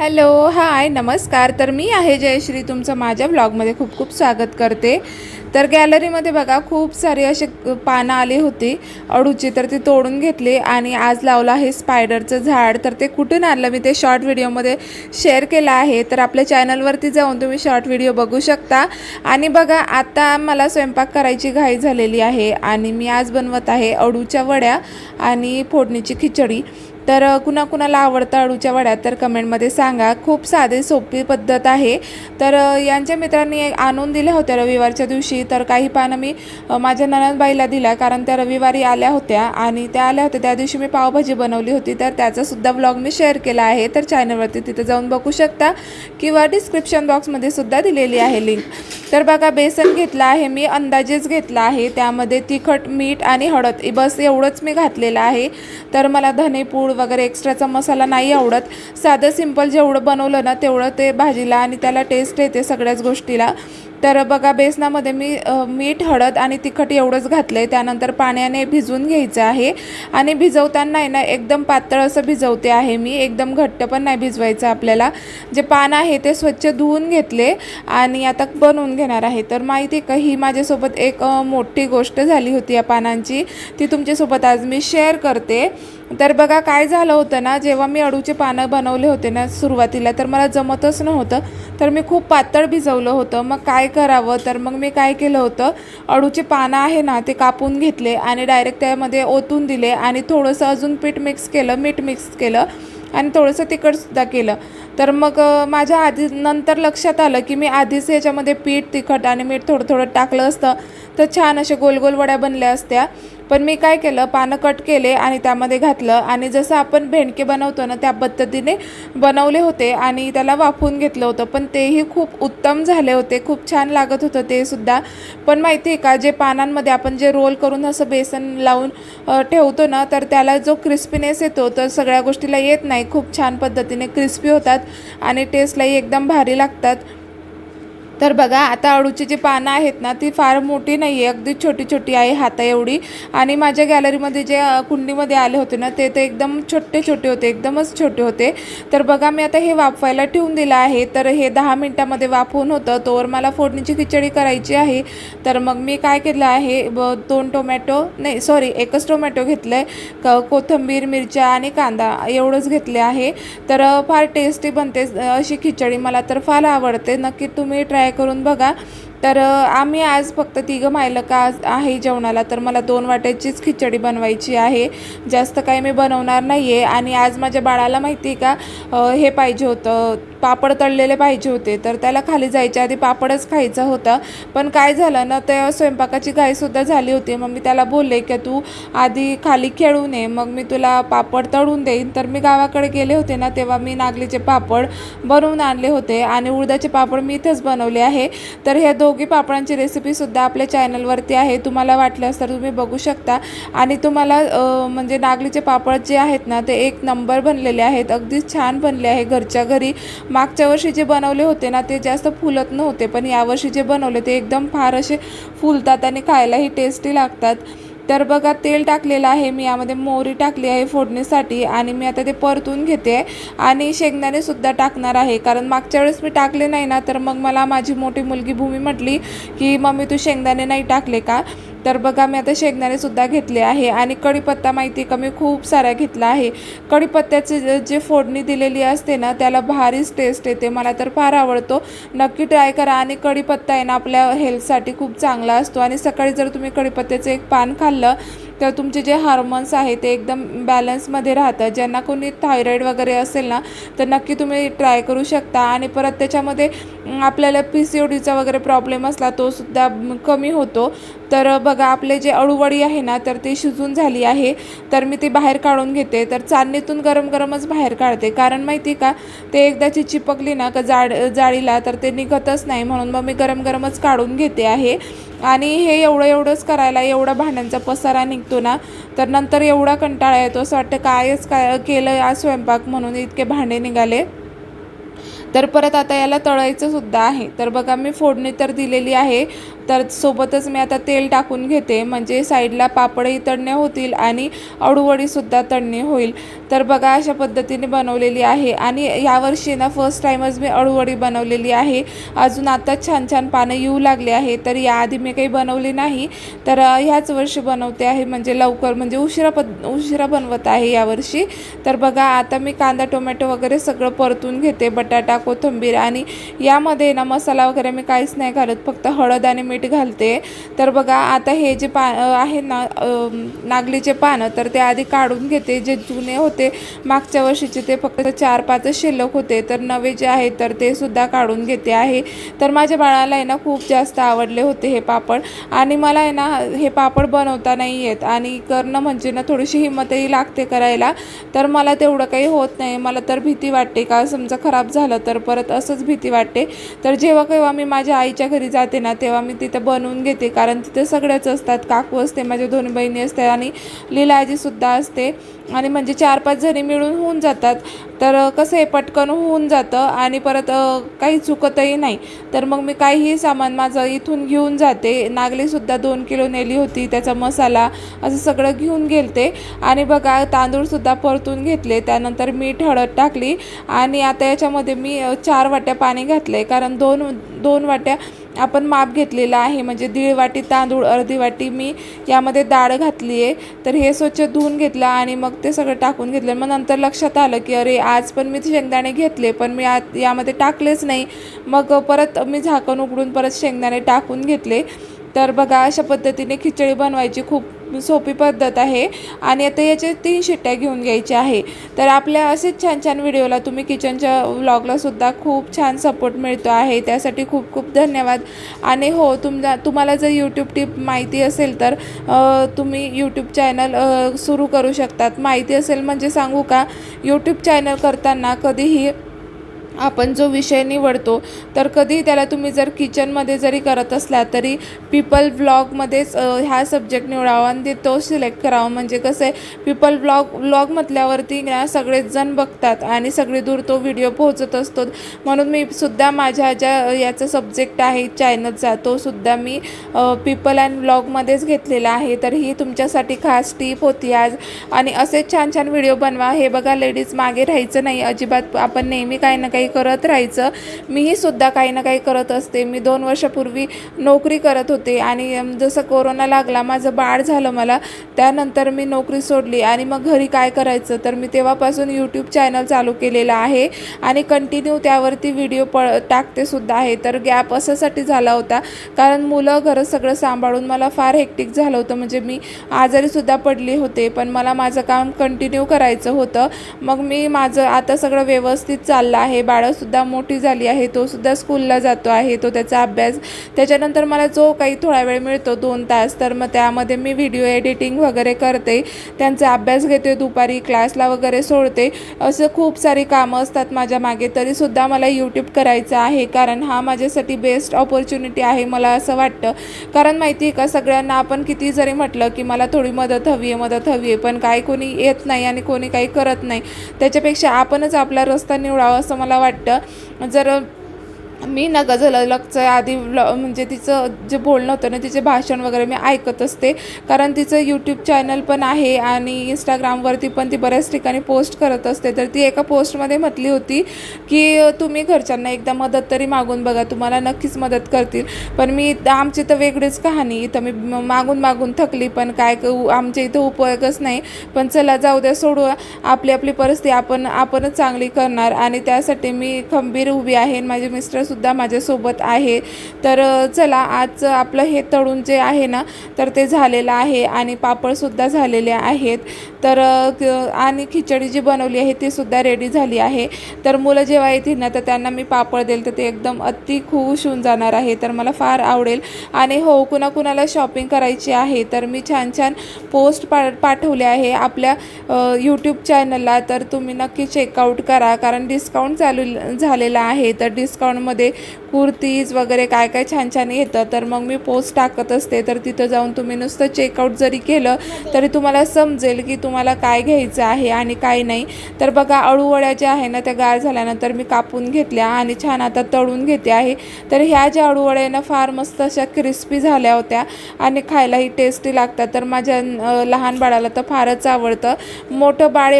Hello hi नमस्कार. तर मी आहे जयश्री. तुमचं माझ्या ब्लॉगमध्ये खूप खूप स्वागत करते. तर गॅलरीमध्ये बघा खूप सारे असे पानं आली होती अडूची. तर ती तोडून घेतली आणि आज लावलं आहे स्पायडरचं झाड. तर ते कुठून आणलं? मी ते शॉर्ट व्हिडिओमध्ये शेअर केलं आहे. तर आपल्या चॅनलवरती जाऊन तुम्ही शॉर्ट व्हिडिओ बघू शकता. आणि बघा आता मला स्वयंपाक करायची घाई झालेली आहे आणि मी आज बनवत आहे अडूच्या वड्या आणि फोडणीची खिचडी. तर कुणाकुणाला आवडतं अळूच्या वड्या तर कमेंटमध्ये सांगा. खूप साधी सोपी पद्धत आहे. तर यांच्या मित्रांनी आणून दिल्या होत्या रविवारच्या दिवशी. तर काही पानं मी माझ्या ननदबाईला दिल्या कारण त्या रविवारी आल्या होत्या आणि त्या आल्या होत्या. त्या दिवशी मी पावभाजी बनवली होती. तर त्याचासुद्धा ब्लॉग मी शेअर केला आहे. तर चॅनलवरती तिथे जाऊन बघू शकता किंवा डिस्क्रिप्शन बॉक्समध्ये सुद्धा दिलेली आहे लिंक. तर बघा बेसन घेतलं आहे मी अंदाजेच घेतला आहे. त्यामध्ये तिखट मीठ आणि हळद. बस एवढंच मी घातलेलं आहे. तर मला धनेपूड वगैरे एक्स्ट्राचा मसाला नाही आवडत. साधं सिंपल जेवढं बनवलं ना तेवढं ते भाजीला आणि त्याला टेस्ट येते सगळ्याच गोष्टीला. तर बघा बेसनामध्ये मी मीठ हळद आणि तिखट एवढंच घातलं आहे त्यानंतर पाण्याने भिजवून घ्यायचं आहे. आणि भिजवताना आहे ना एकदम पातळ असं भिजवते आहे मी. एकदम घट्ट पण नाही भिजवायचं आपल्याला. जे पान आहे ते स्वच्छ धुवून घेतले आणि आता बनवून घेणार आहे. तर माहिती आहे का ही माझ्यासोबत एक मोठी गोष्ट झाली होती या पानांची. ती तुमच्यासोबत आज मी शेअर करते. तर बघा काय झालं होतं ना जेव्हा मी अडूचे पानं बनवले होते ना सुरुवातीला तर मला जमतच नव्हतं. तर मी खूप पातळ भिजवलं होतं. मग काय करावं? तर मग मी काय केलं होतं? अडूचे पानं आहे ना ते कापून घेतले आणि डायरेक्ट त्यामध्ये ओतून दिले आणि थोडंसं अजून पीठ मिक्स केलं मीठ मिक्स केलं आणि थोडंसं तिखटसुद्धा केलं. तर मग माझ्या आधी नंतर लक्षात आलं की मी आधीच याच्यामध्ये पीठ तिखट आणि मीठ थोडं थोडं टाकलं असतं. तर छान असे गोल गोल वड्या बनल्या असत्या. पण मी काय केलं पानं कट केले आणि त्यामध्ये घातलं आणि जसं आपण भेंडके बनवतो ना त्या पद्धतीने बनवले होते आणि त्याला वाफवून घेतलं होतं. पण तेही खूप उत्तम झाले होते खूप छान लागत होतं ते सुद्धा. पण माहिती आहे का जे पानांमध्ये आपण जे रोल करून असं बेसन लावून ठेवतो ना तर त्याला जो क्रिस्पीनेस येतो तर सगळ्या गोष्टीला येत नाही. खूप छान पद्धतीने क्रिस्पी होतात आणि टेस्टलाही एकदम भारी लागतात. तर बघा आता अळूची जी पानं आहेत ना ती फार मोठी नाही आहे अगदी छोटी छोटी आहे हाता एवढी आणि माझ्या गॅलरीमध्ये जे कुंडीमध्ये आले होते ना ते ते एकदम छोटे छोटे होते एकदमच छोटे होते. तर बघा मी आता हे वाफवायला ठेवून दिलं आहे. तर हे दहा मिनटामध्ये वाफवून होतं. तोवर मला फोडणीची खिचडी करायची आहे. तर मग मी काय केलं आहे ब दोन टोमॅटो नाही सॉरी एकच टोमॅटो घेतलं आहे क कोथिंबीर मिरच्या आणि कांदा एवढंच घेतले आहे. तर फार टेस्टी बनते अशी खिचडी. मला तर फार आवडते. नक्की तुम्ही ट्राय करून बघा. तर आम्ही आज फक्त तिघं मायलका आज आहे जेवणाला तर मला दोन वाट्याचीच खिचडी बनवायची आहे. जास्त काही मी बनवणार नाही आहे आणि आज माझ्या बाळाला माहिती आहे का हे पाहिजे होतं पापड तळलेले पाहिजे होते तर त्याला खाली जायच्या आधी पापडच खायचा होता. पण काय झालं ना तेव्हा स्वयंपाकाची घाईसुद्धा झाली होती. मग मी त्याला बोलले की तू आधी खाली खेळू नये मग मी तुला पापड तळून देईन. तर मी गावाकडे गेले होते ना तेव्हा मी नागलीचे पापड बनवून आणले होते. आणि उडदाचे पापड मी इथेच बनवले आहे. तर ह्या दोघी पापडांची रेसिपीसुद्धा आपल्या चॅनलवरती आहे. तुम्हाला वाटल्यास तर तुम्ही बघू शकता. आणि तुम्हाला म्हणजे नागलीचे पापड जे आहेत ना ते एक नंबर बनलेले आहेत. अगदीच छान बनले आहे. घरच्या घरी मागच्या वर्षी जे बनवले होते ना ते जास्त फुलत नव्हते. पण यावर्षी जे बनवले ते एकदम फार असे फुलतात आणि खायलाही टेस्टी लागतात. तर बघा तेल टाकलेलं आहे. मी यामध्ये मोहरी टाकली आहे फोडणीसाठी आणि मी आता ते परतून घेते आणि शेंगदाणे सुद्धा टाकणार आहे. कारण मागच्या वेळेस मी टाकले नाही ना तर मग मला माझी मोठी मुलगी भूमी म्हटली की मम्मी तू शेंगदाणे नाही टाकले का? तर बघा मी आता शेंगदाणेसुद्धा घेतले आहे आणि कढीपत्ता माहिती का मी खूप साऱ्या घेतला आहे. कढीपत्त्याचे जे- जे फोडणी दिलेली असते ना त्याला भारीच टेस्ट येते. मला तर फार आवडतो. नक्की ट्राय करा आणि कढीपत्ता आहे ना आपल्या हेल्थसाठी खूप चांगला असतो. आणि सकाळी जर तुम्ही कढीपत्त्याचं एक पान खाल्लं तर तुमचे जे हार्मोन्स आहे ते एकदम बॅलन्समध्ये राहतात. ज्यांना कोणी थायरॉईड वगैरे असेल ना तर नक्की तुम्ही ट्राय करू शकता. आणि परत त्याच्यामध्ये आपल्याला पी सी ओ डीचा वगैरे प्रॉब्लेम असला तो सुद्धा कमी होतो. तर बघा आपले जे अळूवडी आहे ना तर ती शिजून झाली आहे. तर मी ती बाहेर काढून घेते. तर चालणीतून गरम गरमच बाहेर काढते. कारण माहिती का ते एकदाची चिपकली ना का जाड जाळीला तर ते निघतच नाही. म्हणून मग मी गरम गरमच काढून घेते आहे. आणि हे एवढं एवढंच करायला एवढा भांड्यांचा पसारा निघतो ना तर नंतर एवढा कंटाळा येतो. असं वाटतं कायच काय केलं आज स्वयंपाक म्हणून इतके भांडे निघाले. तर परत आता याला तळायचं सुद्धा आहे. तर बघा मी फोडणी तर दिलेली आहे. तर सोबतच मी आता तेल टाकून घेते. म्हणजे साईडला पापडही तळणे होतील आणि अळूवडीसुद्धा तळणे होईल. तर बघा अशा पद्धतीने बनवलेली आहे. आणि यावर्षी ना फर्स्ट टाईमच मी अळूवडी बनवलेली आहे. अजून आता छान छान पानं येऊ लागले आहे. तर याआधी मी काही बनवली नाही. तर ह्याच वर्षी बनवते आहे. म्हणजे लवकर म्हणजे उशिरा पद उशिरा बनवत आहे यावर्षी तर बघा आता मी कांदा टोमॅटो वगैरे सगळं परतून घेते. बटाटा कोथिंबीर आणि यामध्ये ना मसाला वगैरे मी काहीच नाही घालत. फक्त हळद आणि मीठ घालते. तर बघा आता हे जे पा आहे ना नागलीचे पानं तर ते आधी काढून घेते. जे जुने होते मागच्या वर्षीचे ते फक्त चार पाच शिल्लक होते. तर नवे जे आहेत तर ते सुद्धा काढून घेते आहे. तर माझ्या बाळाला आहे ना खूप जास्त आवडले होते हे पापड. आणि मला आहे ना हे पापड बनवता नाही येत. आणि करणं म्हणजे ना थोडीशी हिंमतही लागते करायला. तर मला तेवढं काही होत नाही. मला तर भीती वाटते का समजा खराब झालं तर परत असंच भीती वाटते. तर जेव्हा केव्हा मी माझ्या आईच्या घरी जाते ना तेव्हा मी तिथं बनवून घेते. कारण तिथे सगळ्याच असतात. काकू असते माझ्या दोन्ही बहिणी असते आणि लीलाजीसुद्धा असते. आणि म्हणजे चार पाच जणी मिळून होऊन जातात. तर कसं आहे पटकन होऊन जातं आणि परत काही चुकतही नाही. तर मग मी काहीही सामान माझं इथून घेऊन जाते. नागलीसुद्धा दोन किलो नेली होती. त्याचा मसाला असं सगळं घेऊन गेलते. आणि बघा तांदूळसुद्धा परतून घेतले. त्यानंतर मीठ हळद टाकली. आणि आता याच्यामध्ये मी चार वाट्या पाणी घातलं आहे कारण दोन दोन वाट्या आपण माप घेतलेला आहे. म्हणजे दीड वाटी तांदूळ अर्धी वाटी मी यामध्ये डाळ घातली आहे. तर हे स्वच्छ धुवून घेतलं आणि मग ते सगळं टाकून घेतलं. मग नंतर लक्षात आलं की अरे आज पण मी शेंगदाणे घेतले पण मी आज यामध्ये टाकलेच नाही. मग परत मी झाकण उघडून परत शेंगदाणे टाकून घेतले. तर बघा अशा पद्धतीने खिचडी बनवायची खूप सोपी पद्धत आहे. आणि आता याचे तीन शिट्ट्या घेऊन घ्यायच्या आहे. तर आपल्या असेच छान छान व्हिडिओला तुम्ही किचनच्या व्लॉगला सुद्धा खूप छान सपोर्ट मिळतो आहे. त्यासाठी खूप खूप धन्यवाद. आणि हो तुमचा तुम्हाला जर यूट्यूब टिप माहिती असेल तर तुम्ही यूट्यूब चॅनल सुरू करू शकतात. माहिती असेल म्हणजे सांगू का? यूट्यूब चॅनल करताना कधीही आपण जो विषय निवडतो तर कधी त्याला तुम्ही जर किचनमध्ये जरी करत असला तरी पीपल ब्लॉगमध्येच हा सब्जेक्ट निवडावा आणि तो सिलेक्ट करावा. म्हणजे कसं आहे पीपल ब्लॉग ब्लॉग म्हटल्यावरती ना सगळेच जण बघतात आणि सगळे दूर तो व्हिडिओ पोहोचत असतो. म्हणून मी सुद्धा माझ्या ज्या याचा सब्जेक्ट आहे चॅनलचा तो सुद्धा मी पीपल अँड ब्लॉगमध्येच घेतलेला आहे. तर ही तुमच्यासाठी खास टीप होती आज. आणि असेच छान छान व्हिडिओ बनवा. हे बघा लेडीज मागे राहायचं नाही. अजिबात आपण नेहमी काही ना काही करत राहायचं. मीही सुद्धा काही ना काही करत असते. मी दोन वर्षापूर्वी नोकरी करत होते आणि जसं कोरोना लागला माझं बाळ झालं मला त्यानंतर मी नोकरी सोडली आणि मग घरी काय करायचं? तर मी तेव्हापासून यूट्यूब चॅनल चालू केलेलं आहे आणि कंटिन्यू त्यावरती व्हिडिओ प टाकते सुद्धा आहे. तर गॅप अशासाठी झाला होता. कारण मुलं घरं सगळं सांभाळून मला फार हेक्टिक झालं होतं. म्हणजे मी आजारीसुद्धा पडले होते पण मला माझं काम कंटिन्यू करायचं होतं. मग मी माझं आता सगळं व्यवस्थित चाललं आहे. बाळंसुद्धा मोठी झाली आहे तो सुद्धा स्कूलला जातो आहे तो त्याचा अभ्यास त्याच्यानंतर मला जो काही थोडा वेळ मिळतो दोन तास तर मग त्यामध्ये मी व्हिडिओ एडिटिंग वगैरे करते त्यांचा अभ्यास घेते दुपारी क्लासला वगैरे सोडते असं खूप सारी कामं असतात माझ्या मागे तरीसुद्धा मला यूट्यूब करायचं आहे कारण हा माझ्यासाठी बेस्ट ऑपॉर्च्युनिटी आहे मला असं वाटतं. कारण माहिती आहे का सगळ्यांना आपण किती जरी म्हटलं की मला थोडी मदत हवी आहे मदत हवी आहे पण काय कोणी येत नाही आणि कोणी काही करत नाही त्याच्यापेक्षा आपणच आपला रस्ता निवडावा असं मला वाटतं. जर मी ना गझलकचं आधी व्लॉ म्हणजे तिचं जे बोलणं होतं ना तिचे भाषण वगैरे मी ऐकत असते. कारण तिचं यूट्यूब चॅनल पण आहे आणि इंस्टाग्रामवरती पण ती बऱ्याच ठिकाणी पोस्ट करत असते. तर ती एका पोस्टमध्ये म्हटली होती की तुम्ही घरच्यांना एकदा मदत तरी मागून बघा तुम्हाला नक्कीच मदत करतील. पण मी आमची तर वेगळीच कहाणी. इथं मी मागून मागून थकली पण काय क- आमच्या इथं उपयोगच नाही. पण चला जाऊ द्या सोडू. आपली आपली परिस्थिती आपण आपणच चांगली करणार. आणि त्यासाठी मी खंबीर उभी आहे आणि माझे सुद्धा माझ्यासोबत आहे. तर चला आज आपलं हे तळून जे आहे ना तर ते झालेलं आहे आणि पापडसुद्धा झालेले आहेत. तर आणि खिचडी जी बनवली आहे ती सुद्धा रेडी झाली आहे. तर मुलं जेव्हा येतील ना तर त्यांना मी पापड देईल तर ते एकदम अति खुश होऊन जाणार आहे. तर मला फार आवडेल. आणि हो कुणाकुणाला शॉपिंग करायची आहे तर मी छान छान पोस्ट पा पाठवले आहे आपल्या यूट्यूब चॅनलला तर तुम्ही नक्की चेकआउट करा कारण डिस्काउंट चालू झालेला आहे. तर डिस्काउंटमध्ये मध्ये कुर्तीज वगैरे काय काय छान छान येतं तर मग मी पोस्ट टाकत असते. तर तिथं जाऊन तुम्ही नुसतं चेकआउट जरी केलं तरी तुम्हाला समजेल की तुम्हाला काय घ्यायचं आहे आणि काय नाही. तर बघा अळूवड्या ज्या आहे ना त्या गार झाल्यानंतर मी कापून घेतल्या आणि छान आता तळून घेते आहे. तर ह्या ज्या अळूवड्या ना फार मस्त अशा क्रिस्पी झाल्या होत्या आणि खायलाही टेस्टी लागतात. तर माझ्या लहान बाळाला तर फारच आवडतं. मोठं बाळ